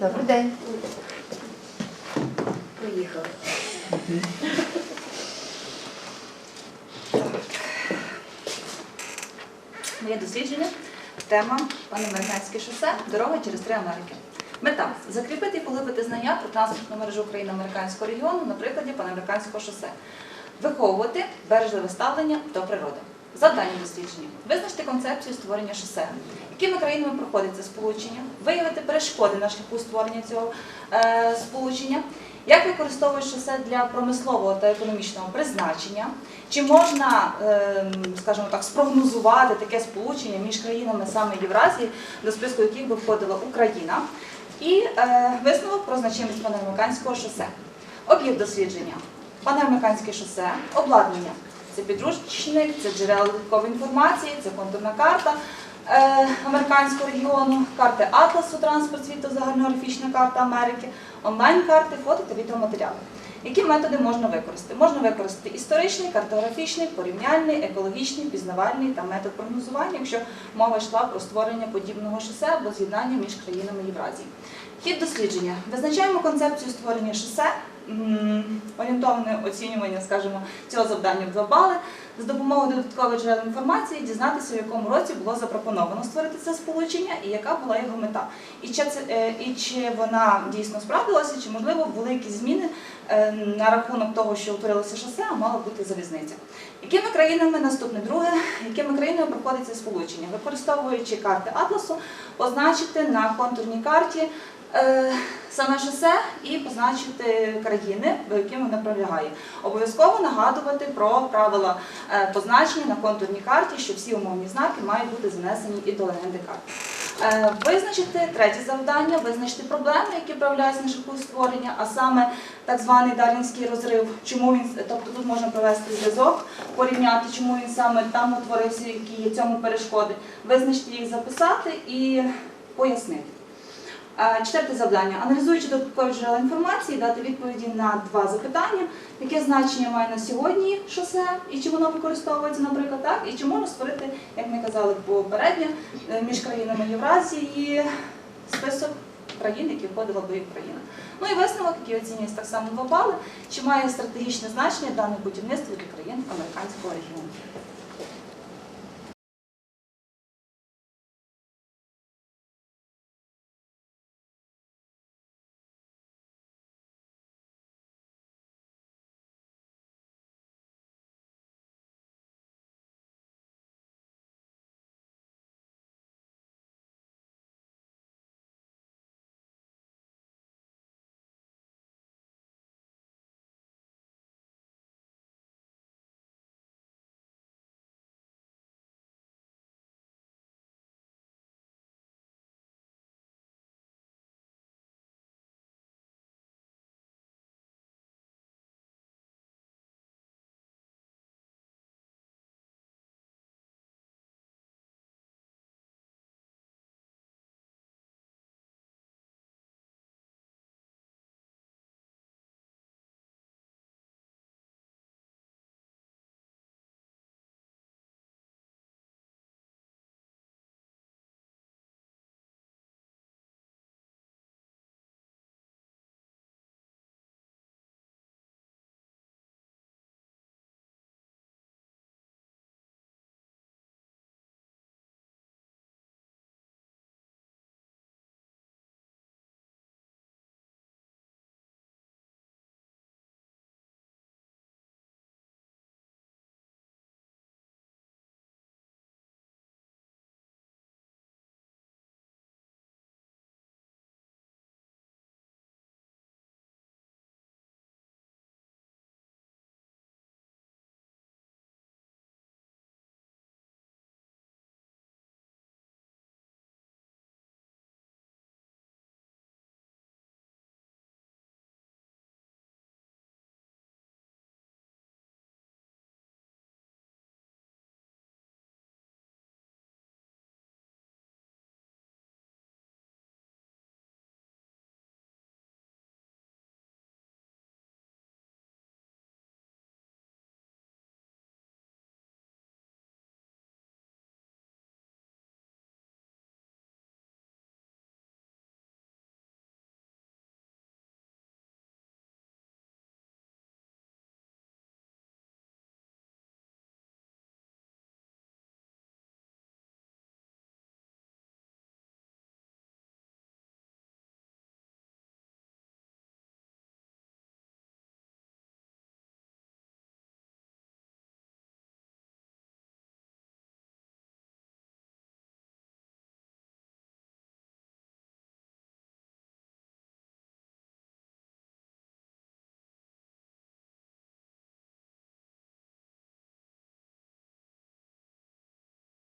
Добрий день. Поїхали. Моє дослідження. Тема Панамериканське шосе. Дорога через три Америки. Мета закріпити і поглибити знання про транспортну мережу України-американського регіону на прикладі Панамериканського шосе, виховувати бережливе ставлення до природи. Завдання дослідження. Визначити концепцію створення шосе, якими країнами проходить це сполучення, виявити перешкоди на шляху створення цього е, сполучення, як використовують шосе для промислового та економічного призначення, чи можна, ем, скажімо так, спрогнозувати таке сполучення між країнами саме Євразії, до списку яких би входила Україна, і е, висновок про значимість панамериканського шосе. Об'єкт дослідження. Панамериканське шосе, обладнання. Це підручник, це джерела додаткової інформації, це контурна карта е, американського регіону, карти Атласу, транспорт світу, загальнографічна карта Америки, онлайн-карти, фото та відеоматеріали. Які методи можна використати? Можна використати історичний, картографічний, порівняльний, екологічний, пізнавальний та метод прогнозування, якщо мова йшла про створення подібного шосе або з'єднання між країнами Євразії. Хід дослідження. Визначаємо концепцію створення шосе, орієнтовне оцінювання, скажімо, цього завдання в 2 бали. З допомогою додаткових джерел інформації дізнатися, в якому році було запропоновано створити це сполучення і яка була його мета. І чи, це, е, і чи вона дійсно справдилася, чи можливо були якісь зміни е, на рахунок того, що утворилося шосе, а мала бути залізниця. Якими країнами наступне друге, якими країнами проходить це сполучення? Використовуючи карти Атласу, позначити на контурній карті саме шосе і позначити країни, до яких воно пролягає. Обов'язково нагадувати про правила е, позначення на контурній карті, що всі умовні знаки мають бути занесені і до легенди карти. Е, Визначити третє завдання, визначити проблеми, які проявляються на шляху створення, а саме так званий дарвінський розрив, чому він тобто тут можна провести зв'язок, порівняти, чому він саме там утворився, які є цьому перешкоди, визначити їх, записати і пояснити. Е, Четверте завдання. Аналізуючи додаткові джерела інформації, дати відповіді на два запитання, яке значення має на сьогодні шосе і чи воно використовується, наприклад, так, і чи можна створити, як ми казали попередньо, е, між країнами Євразії список країн, які входила би і Україна. Ну і висновок, який оцінюється так само 2 бали, чи має стратегічне значення дане будівництво для країн американського регіону.